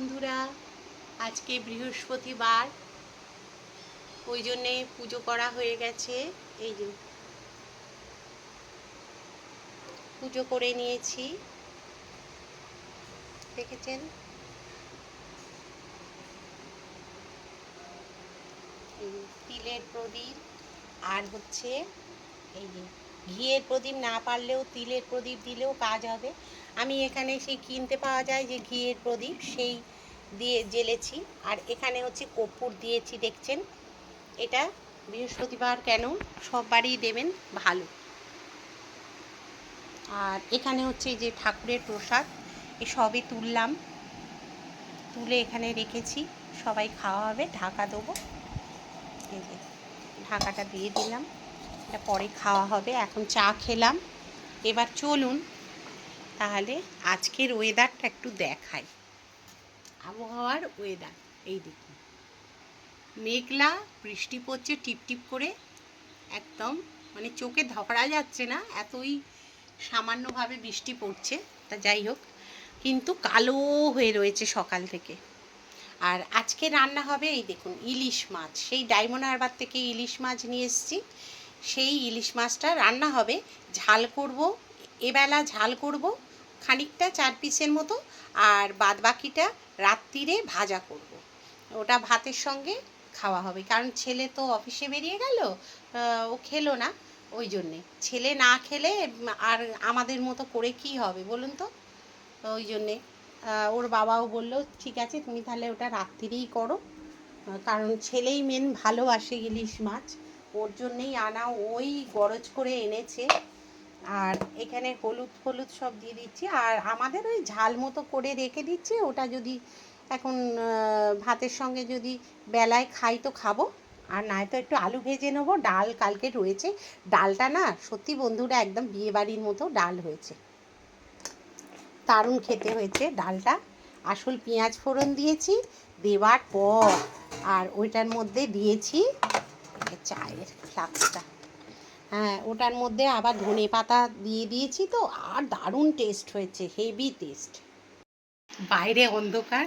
বন্ধুরা, আজকে বৃহস্পতিবার, ওই জন্যে পুজো করা হয়ে গেছে। এই যে, পুজো করে নিয়েছি। দেখেছেন? তিলের প্রদীপ, আর হচ্ছে এই যে, ঘিয়ের প্রদীপ না পারলেও, তিলের প্রদীপ দিলেও কাজ হবে। আমি এখানে সেই কিনতে পাওয়া যায় যে ঘিয়ের প্রদীপ, সেই দিয়ে জ্বেলেছি আর এখানে হচ্ছে কর্পূর দিয়েছি, দেখছেন? এটা বৃহস্পতিবার কেন? সব বাড়ি দেবেন, ভালো। আর এখানে হচ্ছে যে ঠাকুরের প্রসাদ, এ সবই তুললাম। তুলে এখানে রেখেছি, সবাই খাওয়া হবে ঢাকা দেবো। এই যে ঢাকাটা দিয়ে দিলাম। এটা পরে খাওয়া হবে, এখন চা খেলাম। এবার চলুন তাহলে আজকের ওয়েদারটা একটু দেখাই। আবহাওয়ার ওয়েদার এই দেখুন। মেঘলা, বৃষ্টি পড়ছে, টিপটিপ করে। একদম মানে চোখে ধরা যাচ্ছে না, এতই সামান্যভাবে বৃষ্টি পড়ছে। তা যাই হোক, কিন্তু কালো হয়ে রয়েছে সকাল থেকে। আর আজকে রান্না হবে, এই দেখুন, ইলিশ মাছ। সেই ডায়মন্ড হারবার থেকে ইলিশ মাছ নিয়ে এসেছি। সেই ইলিশ মাছটা রান্না হবে, ঝাল করব, এবেলা ঝাল করব খানিকটা চার পিসের মতো আর বাদ বাকিটা রাত্রিরে ভাজা করব। ওটা ভাতের সঙ্গে খাওয়া হবে। কারণ ছেলে তো অফিসে বেরিয়ে গেল ও খেলো না, ওই জন্যে। ছেলে না খেলে আর আমাদের মতো করে কি হবে বলুন তো? ওই জন্যে ওর বাবাও বলল, ঠিক আছে, তুমি তাহলে ওটা রাত্রিরেই করো। কারণ ছেলেই মেন ভালোবাসে ইলিশ মাছ। ওর জন্যেই আনা ওই গরজ করে এনেছে। আর এখানে হলুদ হলুদ সব দিয়ে দিচ্ছি। আর আমাদের ওই ঝাল মতো করে রেখে দিচ্ছি, ওটা যদি এখন ভাতের সঙ্গে যদি বেলায় খাই তো খাব। আর নয়তো একটু আলু ভেজে নেব, ডাল কালকে রয়েছে। ডালটা না, সত্যি বন্ধুরা একদম বিয়ে বাড়ির মতো ডাল হয়েছে। দারুণ খেতে হয়েছে ডালটা। আসল পেঁয়াজ ফোড়ন দিয়েছি, দেওয়ার পর আর ওইটার মধ্যে দিয়েছি চায়ের ফ্লাক্সটা। হ্যাঁ ওটার মধ্যে আবার ধনে পাতা দিয়ে দিয়েছি তো, আর দারুণ টেস্ট হয়েছে হেভি টেস্ট বাইরে অন্ধকার,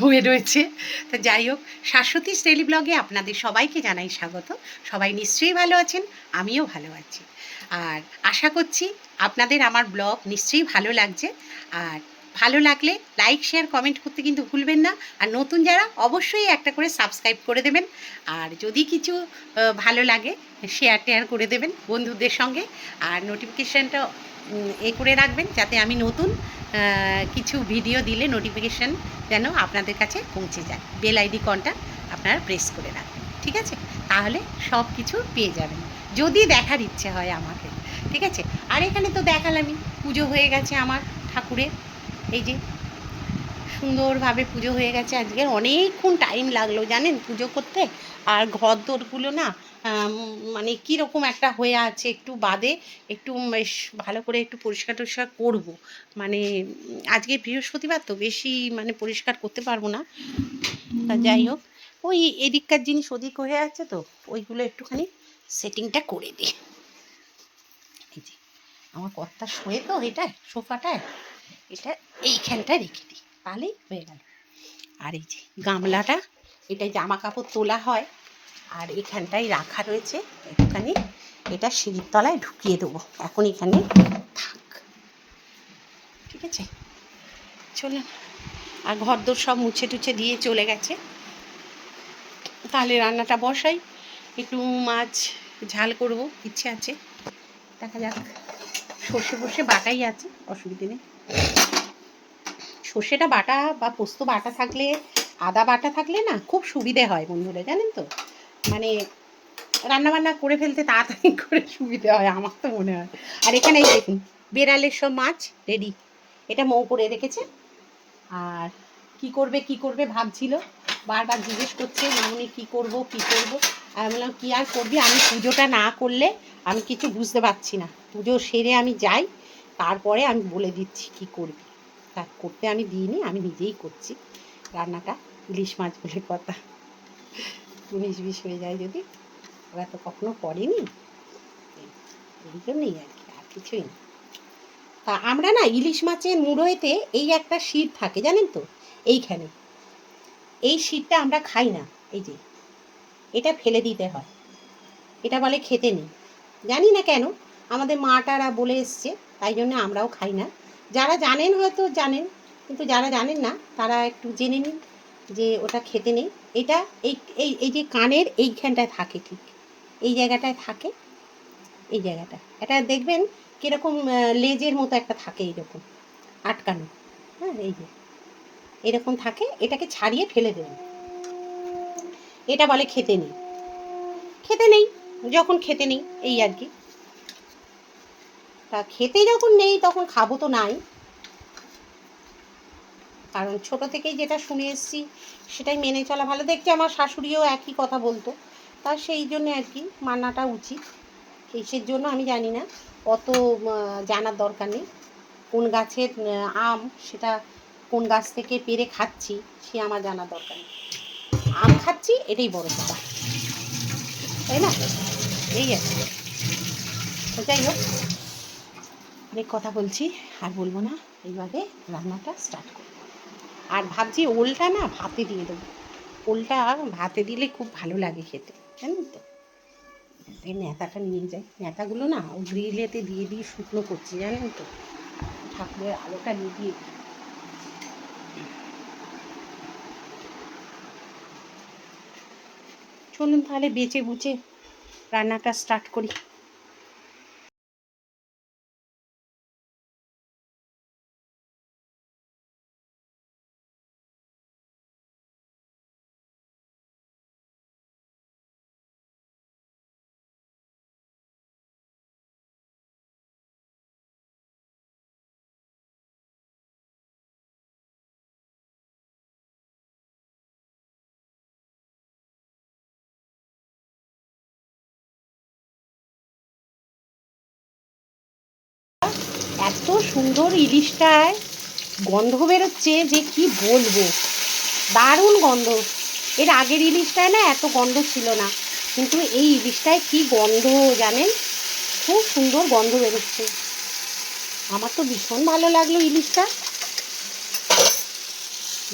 হয়ে রয়েছে। তো যাই হোক, শাশ্বতী স্টেলি ব্লগে আপনাদের সবাইকে জানাই স্বাগত। সবাই নিশ্চয়ই ভালো আছেন, আমিও ভালো আছি। আর আশা করছি আপনাদের আমার ব্লগ নিশ্চয়ই ভালো লাগছে। আর ভালো লাগলে লাইক শেয়ার কমেন্ট করতে কিন্তু ভুলবেন না। আর নতুন যারা, অবশ্যই একটা করে সাবস্ক্রাইব করে দেবেন। আর যদি কিছু ভালো লাগে শেয়ার টেয়ার করে দেবেন বন্ধুদের সঙ্গে। আর নোটিফিকেশানটা এ করে রাখবেন যাতে আমি নতুন কিছু ভিডিও দিলে নোটিফিকেশান যেন আপনাদের কাছে পৌঁছে যায়। বেল আইডি কনটা আপনারা প্রেস করে রাখবেন, ঠিক আছে? তাহলে সব কিছু পেয়ে যাবেন। যদি দেখার ইচ্ছে হয় আমাকে, ঠিক আছে? আর এখানে তো দেখালামই, পুজো হয়ে গেছে আমার ঠাকুরের। এই যে সুন্দরভাবে পুজো হয়ে গেছে আজকে। অনেকক্ষণ টাইম লাগল, জানেন পুজো করতে? আর ঘর দোরগুলো না মানে কীরকম একটা হয়ে আছে একটু বাদে, একটু বেশ ভালো করে একটু পরিষ্কার টরিষ্কার করব। মানে আজকে বৃহস্পতিবার তো বেশি মানে পরিষ্কার করতে পারব না। তা যাই হোক, ওই এদিককার জিনিস ওদিক হয়ে আছে তো, ওইগুলো একটুখানি সেটিংটা করে দিই। এই যে, আমার কর্তা শোয়ে তো এটায়, সোফাটায়। এটা এইখানটায় রেখে দিই, তাহলেই হয়ে গেল। আর এই যে গামলাটা, এটা জামা কাপড় তোলা হয়, আর এখানটায় রাখা রয়েছে, একটুখানি এটা সিঁড়ির তলায় ঢুকিয়ে দেবো, এখন এখানে থাক। ঠিক আছে? চলুন, আর ঘর দোর সব মুছে টুছে দিয়ে চলে গেছে। তাহলে রান্নাটা বসাই, একটু মাছ ঝাল করব, ইচ্ছে আছে। দেখা যাক। সর্ষে ফর্ষে বাটাই আছে, অসুবিধে নেই। সর্ষেটা বাটা বা পোস্ত বাটা থাকলে, আদা বাটা থাকলে না খুব সুবিধে হয় বন্ধুরা, জানেন তো? মানে রান্নাবান্না করে ফেলতে তাড়াতাড়ি করে সুবিধে হয়, আমার তো মনে হয়। আর এখানে দেখুন, বেড়ালের সব মাছ রেডি এটা মৌ করে রেখেছে। আর কি করবে কি করবে ভাবছিল। বারবার জিজ্ঞেস করছে, মামনি কি করব কি করব? আমি বললাম, কি আর করবি? আমি পুজোটা না করলে আমি কিছু বুঝতে পারছি না। পুজো সেরে আমি যাই, তারপরে আমি বলে দিচ্ছি কি করবি। তা করতে আমি দিইনি, আমি নিজেই করছি। রান্নাটা ইলিশ মাছ বলে কথা। উনিশ বিশ হয়ে যায় যদি। ওরা তো কখনো করেনি। এই- জন্যই আর কি, আর কিছুই না। তা আমরা না ইলিশ মাছের মুড়োয়েতে এই একটা শির থাকে, জানেন তো? এইখানে। এই শীতটা আমরা খাই না, এই যে। এটা ফেলে দিতে হয়। এটা বলে খেতে নেই। জানি না কেন, আমাদের মাটারা বলে এসছে, তাই জন্য আমরাও খাই না। যারা জানেন হয়তো জানেন, কিন্তু যারা জানেন না, তারা একটু জেনে নিন যে ওটা খেতে নেই। এটা এই এই এই যে কানের এইখানটায় থাকে ঠিক, এই জায়গাটায় থাকে, এই জায়গাটা। এটা দেখবেন কীরকম লেজের মতো একটা থাকে এইরকম, আটকানো। হ্যাঁ এই যে, এরকম থাকে, এটাকে ছাড়িয়ে ফেলে দেবেন। এটা বলে খেতে নেই। খেতে নেই। যখন খেতে নেই, এই আর কি। তা খেতে যখন নেই, তখন খাব তো নাই। কারণ ছোট থেকেই যেটা শুনে এসেছি, সেটাই মেনে চলা ভালো। দেখছি আমার শাশুড়িও একই কথা বলতো। তা সেই জন্য আর কি মানাটা উচিত। কিসের জন্য আমি জানি না অত জানার দরকার নেই। কোন গাছের আম, সেটা কোন গাছ থেকে পেরে খাচ্ছি, সে আমার জানার দরকার নেই। আম খাচ্ছি, এটাই বড় কথা। তাই না? এই আর তো যাই হোক, অনেক কথা বলছি, আর বলব না এইভাবে রান্নাটা স্টার্ট করব। আর ভাবছি ওলটা না ভাতে দিয়ে দেবো। ওলটা ভাতে দিলে খুব ভালো লাগে খেতে, জানেন তো? এই নেতাটা নিয়ে যাই। নেতাগুলো না, ও গ্রিলেতে দিয়ে দিয়ে শুকনো করছি, জানেন তো? ঠাকুরের আলোটা নিয়ে দিয়ে। চলুন তাহলে বেচে বুচে রান্নাটা স্টার্ট করি। সুন্দর ইলিশটায় গন্ধ বেরোচ্ছে যে কি বলব? দারুণ গন্ধ। এর আগের ইলিশটায় না এত গন্ধ ছিল না। কিন্তু এই ইলিশটায় কি গন্ধ জানেন? খুব সুন্দর গন্ধ বেরোচ্ছে। আমার তো ভীষণ ভালো লাগল ইলিশটা।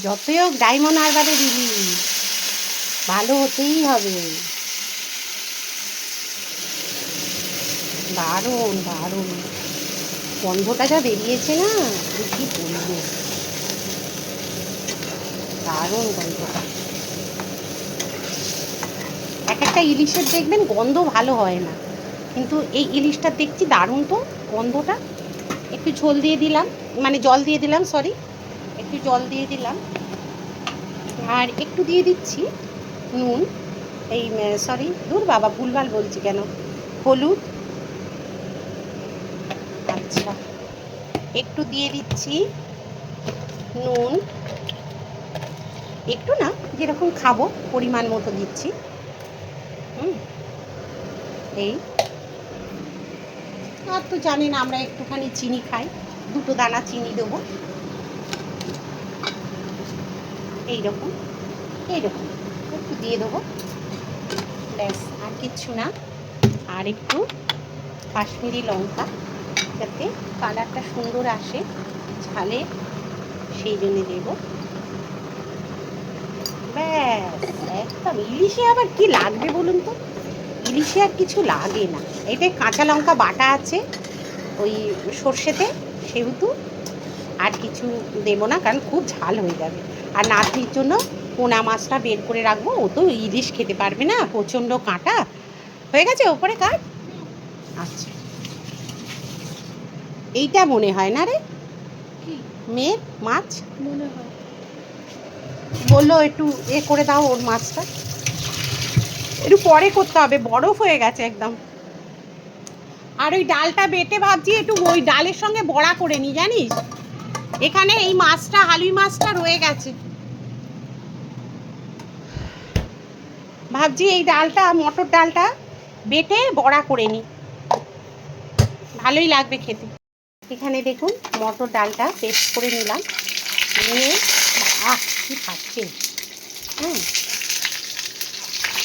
যতই হোক ডায়মন্ড হারবারের ইলিশ, ভালো হতেই হবে। দারুণ দারুণ। গন্ধটা যা বেরিয়েছে না কি বলব? দারুণ গন্ধটা এক একটা ইলিশের দেখবেন গন্ধ ভালো হয় না, কিন্তু এই ইলিশটা দেখছি দারুণ তো গন্ধটা। একটু ঝোল দিয়ে দিলাম মানে জল দিয়ে দিলাম সরি একটু জল দিয়ে দিলাম। আর একটু দিয়ে দিচ্ছি নুন, এই সরি দূর বাবা, ভুলভাল বলছি কেন? হলুদ আচ্ছা একটু দিয়ে দিচ্ছি নুন। একটু না, যেরকম খাব, পরিমাণ মতো দিচ্ছি। হুম। এই। আর তো জানেন আমরা একটুখানি চিনি খাই, দুটো দানা চিনি দেবো। এইরকম এইরকম, একটু দিয়ে দেবো। ব্যাস, আর কিচ্ছু না। আর একটু কাশ্মীরি লঙ্কা। যাতে কালারটা সুন্দর আসে, ঝালে, সেই জন্য দেবো। একদম। ইলিশে আবার কি লাগবে বলুন তো? ইলিশে আর কিছু লাগে না। এটাই কাঁচা লঙ্কা বাটা আছে, ওই সর্ষেতে সেহেতু আর কিছু দেবো না, কারণ খুব ঝাল হয়ে যাবে। আর নাতির জন্য পোনা মাছটা বের করে রাখব। ও তো ইলিশ খেতে পারবে না, প্রচণ্ড কাঁটা। হয়ে গেছে ওপরে কাট? আচ্ছা। এইটা মনে হয় না রে? মেয়ের মাছ? মনে হয়। বলল একটু এ করে দাও ওর মাছটা। একটু পরে করতে হবে বরফ হয়ে গেছে একদম। আর ওই ডালটা বেটে ভাবছি একটু ওই ডালের সঙ্গে বড়া করে নি জানিস? এখানে এই মাছটা হালুই মাছটা রয়ে গেছে। ভাবছি এই ডালটা মটর ডালটা বেটে বড়া করে নি। ভালোই লাগবে খেতে। এখানে দেখুন মটর ডালটা পেস্ট করে নিলাম। নিয়ে, আহ, কি খাচ্ছে? হুম।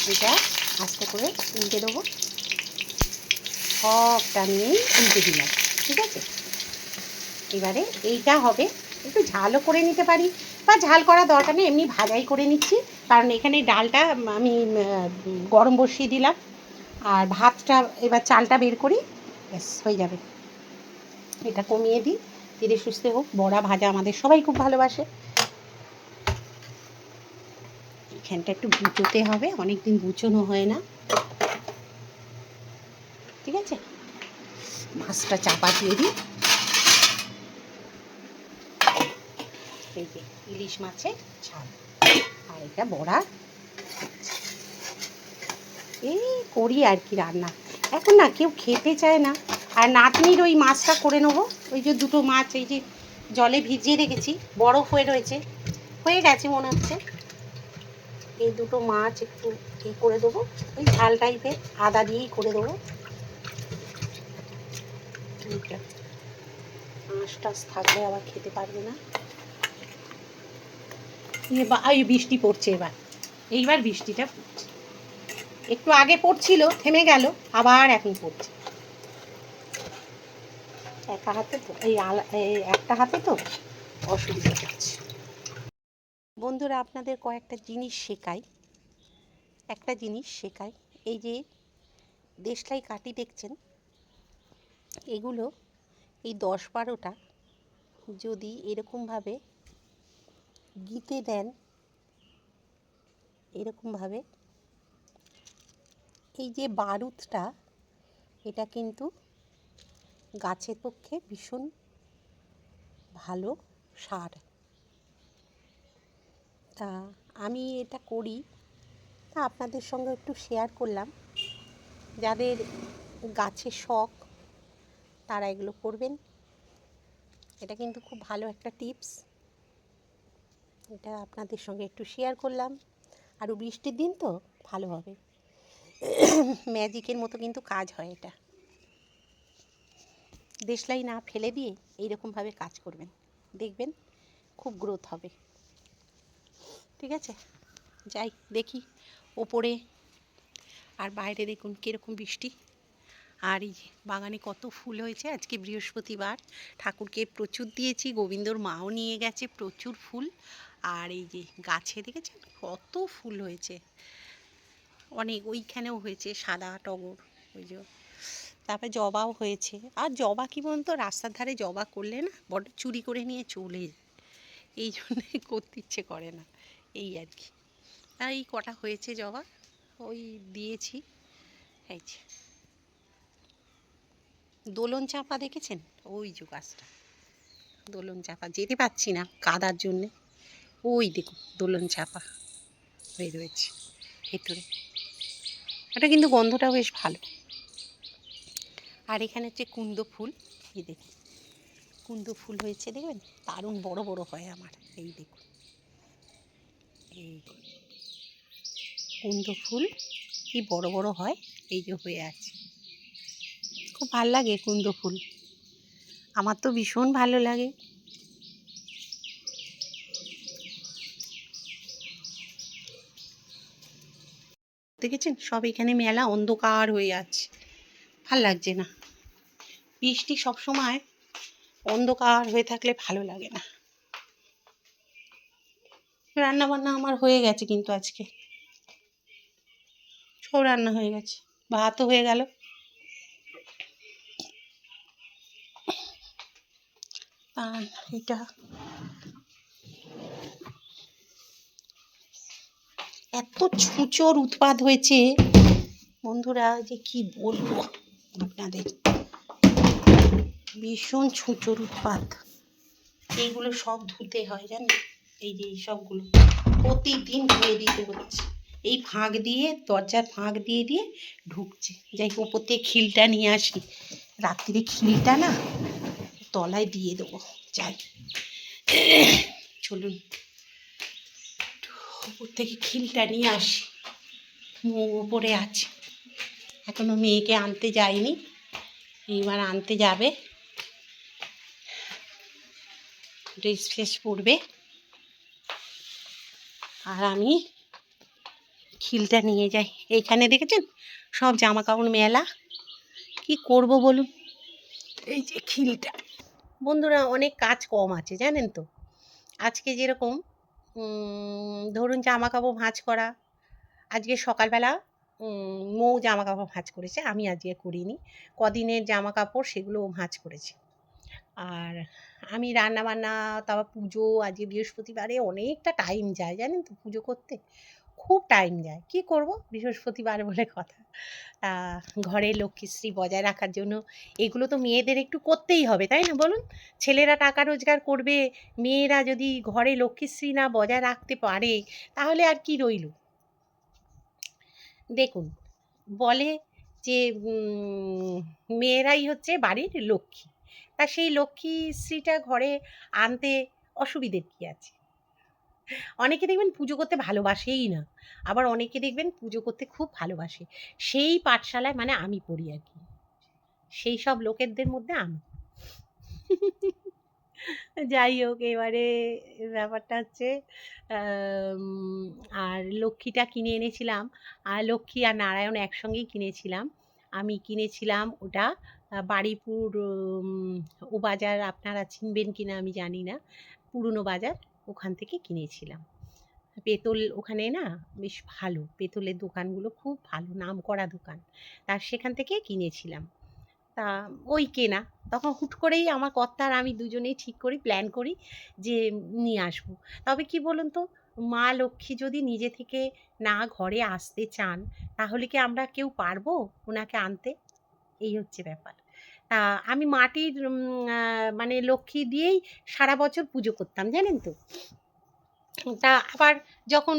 এটা আস্তে করে উল্টে দেবো। সবটা নিয়েই উল্টে দিলাম, ঠিক আছে? এবারে এইটা হবে। একটু ঝালও করে নিতে পারি, বা ঝাল করা দরকার নেই, এমনি ভাজাই করে নিচ্ছি। কারণ এখানে ডালটা আমি গরম বসিয়ে দিলাম। আর ভাতটা, এবার চালটা বের করি, ব্যাস, হয়ে যাবে। এটা কমিয়ে দিই। ধীরে সুস্থে হোক, বড়া, ভাজা আমাদের সবাই খুব ভালোবাসে। এখানটা একটু বুচোতে হবে, অনেকদিন বুচোনো হয় না। ঠিক আছে? মাছটা চাপা দিয়ে দিই। এই যে ইলিশ মাছের ঝাল। আর এটা বড়া। এই করি আর কি রান্না। এখন না কেউ খেতে চায় না। আর নাতনির ওই মাছটা করে নেব। ওই যে দুটো মাছ, এই যে জলে ভিজিয়ে রেখেছি, বরফ হয়ে রয়েছে। হয়ে গেছে মনে হচ্ছে। এই দুটো মাছ একটু এ করে দেবো? ওই ঝাল টাইপের আদা দিয়েই করে দেবো। আঁশ টাশ থাকলে আবার খেতে পারবে না। এই বৃষ্টি পড়ছে এবার। এইবার বৃষ্টিটা একটু আগে পড়ছিল, থেমে গেল, আবার এখন পড়ছে। একা হাতে তো, এই এই একটা হাতে তো অসুবিধা হচ্ছে বন্ধুরা, আপনাদের কয়েকটা জিনিস শেখাই। একটা জিনিস শেখাই, এই যে দেশলাই কাটি দেখছেন? এগুলো এই দশ বারোটা যদি এরকমভাবে গিতে দেন, এরকমভাবে এই যে বারুদটা, এটা কিন্তু গাছের পক্ষে ভীষণ ভালো সার। তা আমি এটা করি, তা আপনাদের সঙ্গে একটু শেয়ার করলাম। যাদের গাছের শখ, তারা এগুলো করবেন। এটা কিন্তু খুব ভালো একটা টিপস এটা আপনাদের সঙ্গে একটু শেয়ার করলাম। আরও বৃষ্টির দিন তো ভালো হবে। ম্যাজিকের মতো কিন্তু কাজ হয় এটা। দেশলাই না ফেলে দিয়ে এইরকমভাবে কাজ করবেন। দেখবেন খুব গ্রোথ হবে। ঠিক আছে? যাই, দেখি ওপরে আর বাইরে দেখুন কীরকম বৃষ্টি। আর এই বাগানে কত ফুল হয়েছে। আজকে বৃহস্পতিবার। ঠাকুরকে প্রচুর দিয়েছি, গোবিন্দর মাও নিয়ে গেছে প্রচুর ফুল। আর এই যে গাছে দেখেছেন? কত ফুল হয়েছে। অনেক, ওইখানেও হয়েছে সাদা টগর, ওই যে তারপরে জবাও হয়েছে। আর জবা কী বলুন তো, রাস্তার ধারে জবা করলে না বড্ড চুরি করে নিয়ে চলে যায়। এই জন্যে করতে ইচ্ছে করে না। এই আর কি। আর এই কটা হয়েছে জবা, ওই দিয়েছি। এই যে। দোলন চাপা দেখেছেন? ওই যে গাছটা। দোলন চাপা। যেতে পারছি না কাদার জন্যে। ওই দেখুন, দোলন চাপা হয়ে রয়েছে। ভেতরে। এটা কিন্তু গন্ধটা বেশ ভালো। আর এখানে হচ্ছে কুন্দ ফুল, এই দেখুন। কুন্দ ফুল হয়েছে, দেখবেন? দারুণ বড় বড় হয় আমার, এই দেখুন। এই কুন্দ ফুল কি বড় বড় হয়, এই যে হয়ে আছে। খুব ভালো লাগে কুন্দ ফুল। আমার তো ভীষণ ভালো লাগে। দেখেছেন? সব এখানে মেলা অন্ধকার হয়ে আছে। ভালো লাগছে না। বৃষ্টি সবসময় অন্ধকার হয়ে থাকলে ভালো লাগে না। রান্না বান্না আমার হয়ে গেছে কিন্তু আজকে। সব রান্না হয়ে গেছে, ভাতও হয়ে গেল। এটা এত ছুঁচোর উৎপাদ হয়েছে। বন্ধুরা, যে কি বলব আপনাদের? ভীষণ ছুঁচোর উৎপাত। এইগুলো সব ধুতে হয় জানেন? এই যে সবগুলো প্রতিদিন ধুয়ে দিতে হচ্ছে। এই ফাঁক দিয়ে, দরজার ফাঁক দিয়ে দিয়ে ঢুকছে। যাই ওপর থেকে খিলটা নিয়ে আসি। রাত্রিরে খিলটা না তলায় দিয়ে দেবো। যাই। চলুন। ওপর থেকে খিলটা নিয়ে আসি। মৌ ওপরে আছে। এখনও মেয়েকে আনতে যায়নি এইবার আনতে যাবে। ড্রেস ফ্রেস পরবে আর আমি খিলটা নিয়ে যাই। এইখানে দেখেছেন? সব জামা কাপড় মেলা। কি করব বলুন? এই যে খিলটা। বন্ধুরা, অনেক কাজ কম আছে, জানেন তো? আজকে যেরকম ধরুন জামা কাপড় ভাঁজ করা। আজকে সকালবেলা মৌ জামা কাপড় ভাঁজ করেছে। আমি আজকে করিনি। কদিনের জামা কাপড় সেগুলো ভাঁজ করেছে। আর আমি রান্না বান্না তারপর পুজো, আজকে বৃহস্পতিবারে অনেকটা টাইম যায়, জানেন তো পুজো করতে? খুব টাইম যায়। কি করব? বৃহস্পতিবার বলে কথা। ঘরে লক্ষ্মীশ্রী বজায় রাখার জন্য এগুলো তো মেয়েদের একটু করতেই হবে, তাই না বলুন? ছেলেরা টাকা রোজগার করবে, মেয়েরা যদি ঘরে লক্ষ্মীশ্রী না বজায় রাখতে পারে, তাহলে আর কি রইল? দেখুন, বলে যে মেয়েরাই হচ্ছে বাড়ির লক্ষ্মী। তা সেই লক্ষ্মী শ্রীটা ঘরে আনতে অসুবিধের কী আছে? অনেকে দেখবেন পুজো করতে ভালোবাসেই না। আবার অনেকে দেখবেন পুজো করতে খুব ভালোবাসে। সেই পাঠশালায় মানে আমি পড়ি আর কি। সেই সব লোকেদের মধ্যে আমি। যাই হোক, এবারে ব্যাপারটা হচ্ছে আর লক্ষ্মীটা কিনে এনেছিলাম। আর লক্ষ্মী আর নারায়ণ একসঙ্গেই কিনেছিলাম। আমি কিনেছিলাম ওটা। বাড়িপুর ও বাজার আপনারা চিনবেন কিনা আমি জানি না। পুরনো বাজার, ওখান থেকে কিনেছিলাম। পেতল ওখানে না বেশ ভালো, পেতলের দোকানগুলো খুব ভালো নাম করা দোকান। তার সেখান থেকে কিনেছিলাম। তা ওই কেনা। তখন হুট করেই আমার কর্তা আর আমি দুজনেই ঠিক করি প্ল্যান করি যে নিয়ে আসব। তবে কি বলুন তো মা লক্ষ্মী যদি নিজে থেকে না ঘরে আসতে চান, তাহলে কি আমরা কেউ পারব ওনাকে আনতে? এই হচ্ছে ব্যাপার। তা আমি মাটির মানে লক্ষ্মী দিয়েই সারা বছর পুজো করতাম, জানেন তো? তা আবার যখন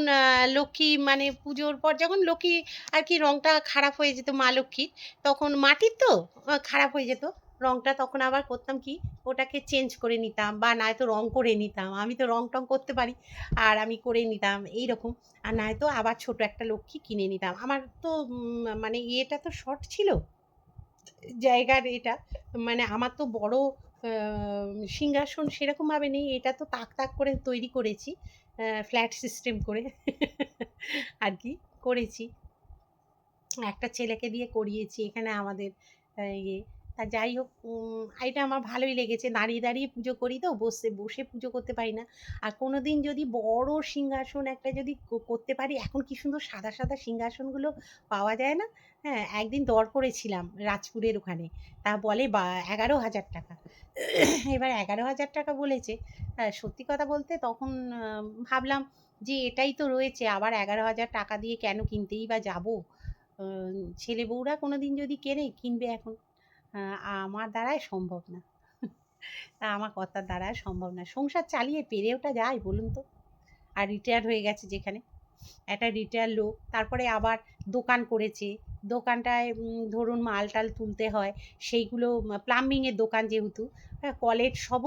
লক্ষ্মী মানে পুজোর পর যখন লক্ষ্মী আর কি রঙটা খারাপ হয়ে যেত মা লক্ষ্মীর, তখন মাটির তো খারাপ হয়ে যেত। রঙটা তখন আবার করতাম কি, ওটাকে চেঞ্জ করে নিতাম বা নয়তো রং করে নিতাম। আমি তো রং টং করতে পারি, আর আমি করে নিতাম এই রকম আর নয়তো আবার ছোট একটা লক্ষ্মী কিনে নিতাম। আমার তো মানে ইয়েটা তো শর্ট ছিল, জায়গার এটা। মানে আমার তো বড় সিংহাসন সেরকমভাবে নেই, এটা তো তাক তাক করে তৈরি করেছি ফ্ল্যাট সিস্টেম করে আর কি করেছি। একটা ছেলেকে দিয়ে করিয়েছি, এখানে আমাদের ইয়ে। তা যাই হোক এটা আমার ভালোই লেগেছে। দাঁড়িয়ে দাঁড়িয়ে পুজো করি তো বসে বসে পুজো করতে পারি না। আর কোনো দিন যদি বড় সিংহাসন একটা যদি করতে পারি এখন কি সুন্দর সাদা সাদা সিংহাসনগুলো পাওয়া যায় না? হ্যাঁ একদিন দর করেছিলাম রাজপুরের ওখানে। তা বলে বা এগারো হাজার টাকা। এবার এগারো হাজার টাকা বলেছে। হ্যাঁ, সত্যি কথা বলতে তখন ভাবলাম যে এটাই তো রয়েছে আবার এগারো হাজার টাকা দিয়ে কেন কিনতেই বা যাব? ছেলে বউরা কোনো দিন যদি কেনে কিনবে এখন। আমার দ্বারায় সম্ভব না। তা আমার কর্তার দ্বারায় সম্ভব না। সংসার চালিয়ে পেরে ওটা যায়, বলুন তো। আর রিটায়ার হয়ে গেছে যেখানে। একটা রিটায়ার লোক, তারপরে আবার দোকান করেছে। দোকানটায় ধরুন মাল টাল তুলতে হয়। সেইগুলো প্লাম্বিংয়ের দোকান যেহেতু কলের সব,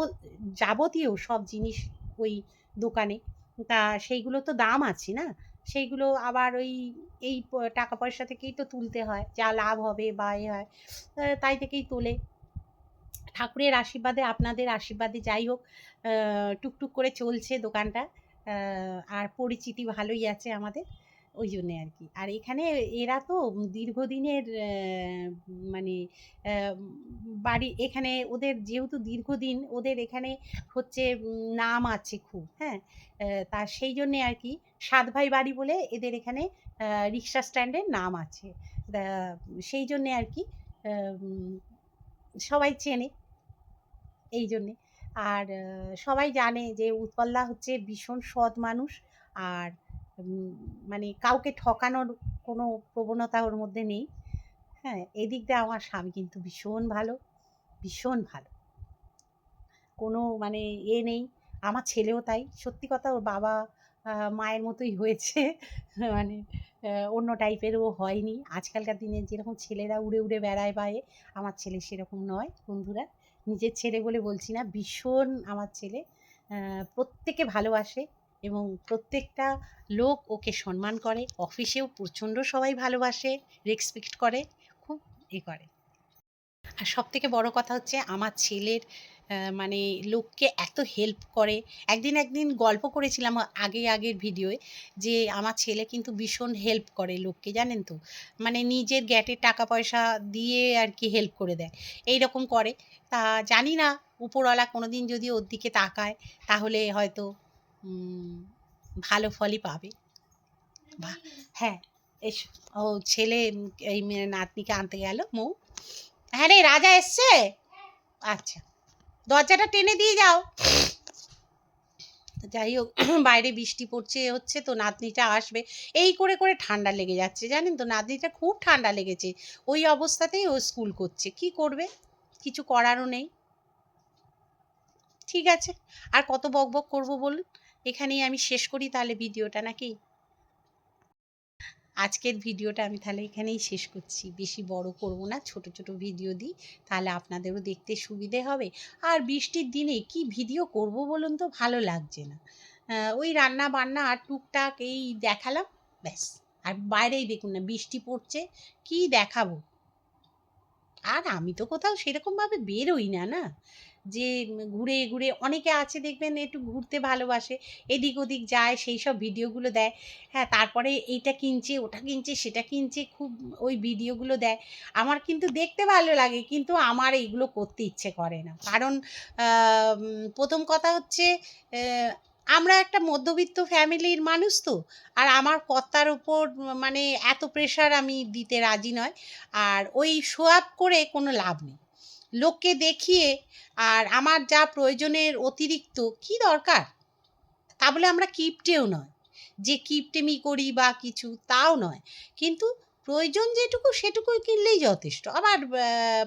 যাবতীয় সব জিনিস ওই দোকানে। তা সেইগুলো তো দাম আছে না? সেইগুলো আবার ওই এই টাকা পয়সা থেকেই তো তুলতে হয়, যা লাভ হবে বা এ হয় তাই থেকেই তোলে। ঠাকুরের আশীর্বাদে, আপনাদের আশীর্বাদে যাই হোক টুকটুক করে চলছে দোকানটা আর পরিচিতি ভালোই আছে আমাদের। ওই জন্যে আর কি আর এখানে এরা তো দীর্ঘদিনের মানে বাড়ি, এখানে ওদের যেহেতু দীর্ঘদিন ওদের এখানে হচ্ছে নাম আছে খুব হ্যাঁ? তা সেই জন্যে আর কি সাত ভাই বাড়ি বলে এদের এখানে রিক্সা স্ট্যান্ডের নাম আছে। সেই জন্যে আর কি সবাই চেনে এই জন্যে। আর সবাই জানে যে উৎপলদা হচ্ছে ভীষণ সৎ মানুষ, আর মানে কাউকে ঠকানোর কোনো প্রবণতা ওর মধ্যে নেই। হ্যাঁ এদিক দিয়ে আমার স্বামী কিন্তু ভীষণ ভালো ভীষণ ভালো। কোনো মানে এ নেই, আমার ছেলেও তাই। সত্যি কথা ওর বাবা মায়ের মতোই হয়েছে। মানে অন্য টাইপের ও হয়নি। আজকালকার দিনে যেরকম ছেলেরা উড়ে উড়ে বেড়ায় বায়ে আমার ছেলে সেরকম নয় বন্ধুরা। নিজের ছেলে বলে বলছি না, ভীষণ আমার ছেলে প্রত্যেকে ভালোবাসে। এবং প্রত্যেকটা লোক ওকে সম্মান করে। অফিসেও প্রচণ্ড সবাই ভালোবাসে রেসপেক্ট করে, খুব এ করে। আর সব থেকে বড় কথা হচ্ছে, আমার ছেলের মানে লোককে এত হেল্প করে। একদিন একদিন গল্প করেছিলাম আগে আগের ভিডিওয়ে যে আমার ছেলে কিন্তু ভীষণ হেল্প করে লোককে, জানেন তো? মানে নিজের গ্যাটের টাকা পয়সা দিয়ে আর কি হেল্প করে দেয়। এই রকম করে। তা জানি না, উপরওয়ালা কোনো দিন যদি ওর দিকে তাকায়, তাহলে হয়তো ভালো ফলই পাবে। হ্যাঁ এসো, ও ছেলে এই মেয়ে নাতনিকে আনতে গেল, মৌ। হ্যাঁ রে, রাজা এসছে? আচ্ছা দরজাটা টেনে দিয়ে যাও। যাই হোক, বাইরে বৃষ্টি পড়ছে হচ্ছে তো নাতনিটা আসবে। এই করে করে ঠান্ডা লেগে যাচ্ছে, জানেন তো, নাতনিটা খুব ঠান্ডা লেগেছে। ওই অবস্থাতেই ও স্কুল করছে, কি করবে? কিছু করারও নেই। ঠিক আছে, আর কত বক বক করব বলুন? এখানেই আমি শেষ করি তাহলে ভিডিওটা নাকি? আজকের ভিডিওটা আমি তাহলে এখানেই শেষ করছি। বেশি বড় করব না, ছোট ছোট ভিডিও দিই, তাহলে আপনাদেরও দেখতে সুবিধে হবে। আর বৃষ্টির দিনে কি ভিডিও করব বলুন তো, ভালো লাগছে না। ওই রান্না বান্না আর টুকটাক এই দেখালাম, ব্যাস। আর বাইরেই দেখুন না, বৃষ্টি পড়ছে, কি দেখাবো? আর আমি তো কোথাও সেরকমভাবে বেরোই না না? যে ঘুরে ঘুরে অনেকে আছে দেখবেন একটু ঘুরতে ভালোবাসে, এদিক ওদিক যায়, সেই সব ভিডিওগুলো দেয়। হ্যাঁ তারপরে এইটা কিনছে, ওটা কিনছে, সেটা কিনছে, খুব ওই ভিডিওগুলো দেয়। আমার কিন্তু দেখতে ভালো লাগে, কিন্তু আমার এইগুলো করতে ইচ্ছে করে না। কারণ প্রথম কথা হচ্ছে আমরা একটা মধ্যবিত্ত ফ্যামিলির মানুষ তো, আর আমার কর্তার ওপর মানে এত প্রেশার আমি দিতে রাজি নয়। আর ওই আপ করে কোনো লাভ নেই। লোককে দেখিয়ে আর আমার যা প্রয়োজনের অতিরিক্ত কি দরকার? তা বলে আমরা কিপটেও নয়। যে কিপটেমি করি বা কিছু তাও নয়। কিন্তু প্রয়োজন যেটুকু সেটুকুই কিনলেই যথেষ্ট। আবার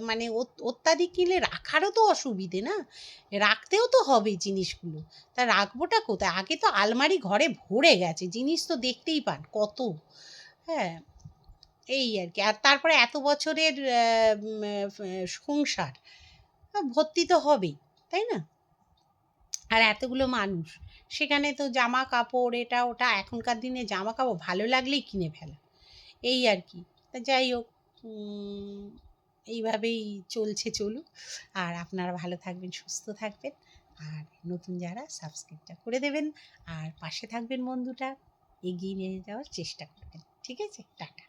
মানে অত্যাধিক কিনলে রাখারও তো অসুবিধে না? রাখতেও তো হবে জিনিসগুলো। তা রাখবোটা কোথায়? আগে তো আলমারি ঘরে ভরে গেছে। জিনিস তো দেখতেই পান কত। হ্যাঁ। এই আর কি আর তারপরে এত বছরের সংসার ভর্তি তো হবেই, তাই না? আর এতগুলো মানুষ, সেখানে তো জামা কাপড় এটা ওটা, এখনকার দিনে জামা কাপড় ভালো লাগলেই কিনে ফেলা। এই আর কি তা যাই হোক এইভাবেই চলছে চলুক। আর আপনারা ভালো থাকবেন, সুস্থ থাকবেন। আর নতুন যারা, সাবস্ক্রাইবটা করে দেবেন। আর পাশে থাকবেন বন্ধুটা এগিয়ে নিয়ে যাওয়ার চেষ্টা করবেন। ঠিক আছে? টাটা।